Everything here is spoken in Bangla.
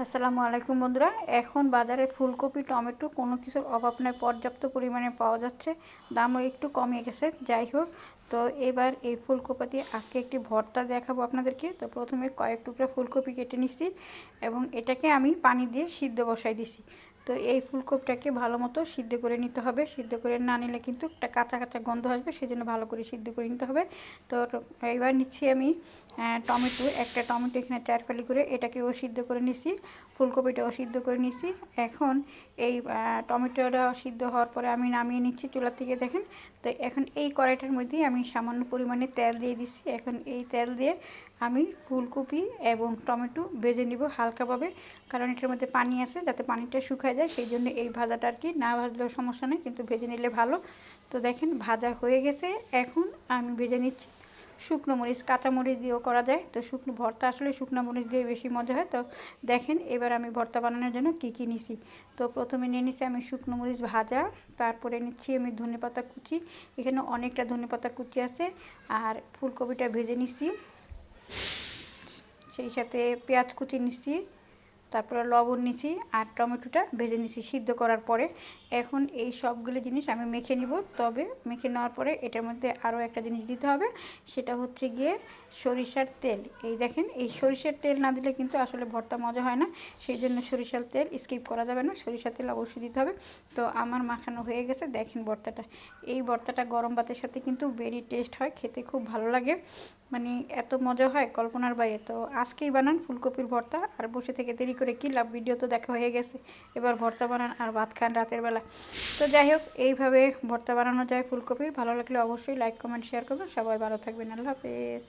আসসালামু আলাইকুম বন্ধুরা। এখন বাজারে ফুলকপি, টমেটো কোনো কিছুর অভাব নয়, পর্যাপ্ত পরিমাণে পাওয়া যাচ্ছে। দামও একটু কমে গেছে। যাই হোক, তো এবার এই ফুলকপি দিয়ে আজকে একটি ভর্তা দেখাবো আপনাদেরকে। তো প্রথমে কয়েক টুকরা ফুলকপি কেটে নিচ্ছি এবং এটাকে আমি পানি দিয়ে সিদ্ধ বসাই দিছি তো এই ফুলকপিটাকে ভালো মতো সিদ্ধ করে নিতে হবে। সিদ্ধ করে না নিলে কিন্তু একটা কাঁচা কাঁচা গন্ধ আসবে সেই জন্য ভালো করে সিদ্ধ করে নিতে হবে। তো এবার নিচ্ছি আমি টমেটো। একটা টমেটো এখানে চার ফালি করে এটাকেও সিদ্ধ করে নিচ্ছি ফুলকপিটাও সিদ্ধ করে নিচ্ছি এখন এই টমেটোটা সিদ্ধ হওয়ার পরে আমি নামিয়ে নিচ্ছি চুলা থেকে, দেখেন। তো এখন এই কড়াইটার মধ্যেই আমি সামান্য পরিমাণে তেল দিয়ে দিচ্ছি এখন এই তেল দিয়ে আমি ফুলকপি এবং টমেটো ভেজে নিব হালকাভাবে, কারণ এটার মধ্যে পানি আছে, যাতে পানিটা শুকায় যায়, সেই জন্য এই ভাজাটা আর কি না ভাজলেও সমস্যা নেই, কিন্তু ভেজে নিলে ভালো। তো দেখেন ভাজা হয়ে গেছে, এখন আমি ভেজে নিচ্ছি। শুকনো মরিচ, কাঁচা মরিচ দিয়েও করা যায়। তো শুকনো ভর্তা আসলে শুকনো মরিচ দিয়ে বেশি মজা হয়। তো দেখেন এবার আমি ভর্তা বানানোর জন্য কী কী নিছি। তো প্রথমে নিয়ে নিচ্ছি আমি শুকনো মরিচ ভাজা, তারপরে নিচ্ছি আমি ধনে পাতা কুচি। এখানে অনেকটা ধনে পাতা কুচি আছে, আর ফুলকপিটা ভেজে নিচ্ছি সেই সাথে পেঁয়াজ কুচি নিচ্ছি তারপরে লবণ নিচ্ছি আর টমেটোটা ভেজে নিচ্ছি সিদ্ধ করার পরে এখন এই সবগুলো জিনিস আমি মেখে নিব। তবে মেখে নেওয়ার পরে এটার মধ্যে আরও একটা জিনিস দিতে হবে, সেটা হচ্ছে গিয়ে সরিষার তেল। এই দেখেন, এই সরিষার তেল না দিলে কিন্তু আসলে ভর্তা মজা হয় না, সেই জন্য সরিষার তেল স্কিপ করা যাবে না, সরিষার তেল অবশ্যই দিতে হবে। তো আমার মাখানো হয়ে গেছে, দেখেন ভর্তাটা। এই ভর্তাটা গরম ভাতের সাথে কিন্তু ভেরি টেস্ট হয়, খেতে খুব ভালো লাগে। মানে এত মজা হয় কল্পনার বাইরে। তো আজকেই বানান ফুলকপির ভর্তা, আর বসে থেকে দেরি করে কী লাভ? ভিডিও তো দেখা হয়ে গেছে। এবার ভর্তা বানান আর ভাত খান রাতের বেলা। তো যাই হোক, এইভাবে ভর্তা বানানো যায় ফুলকপির। ভালো লাগলে অবশ্যই লাইক কমেন্ট শেয়ার করবেন। সবাই ভালো থাকবেন। আল্লাহ হাফেজ।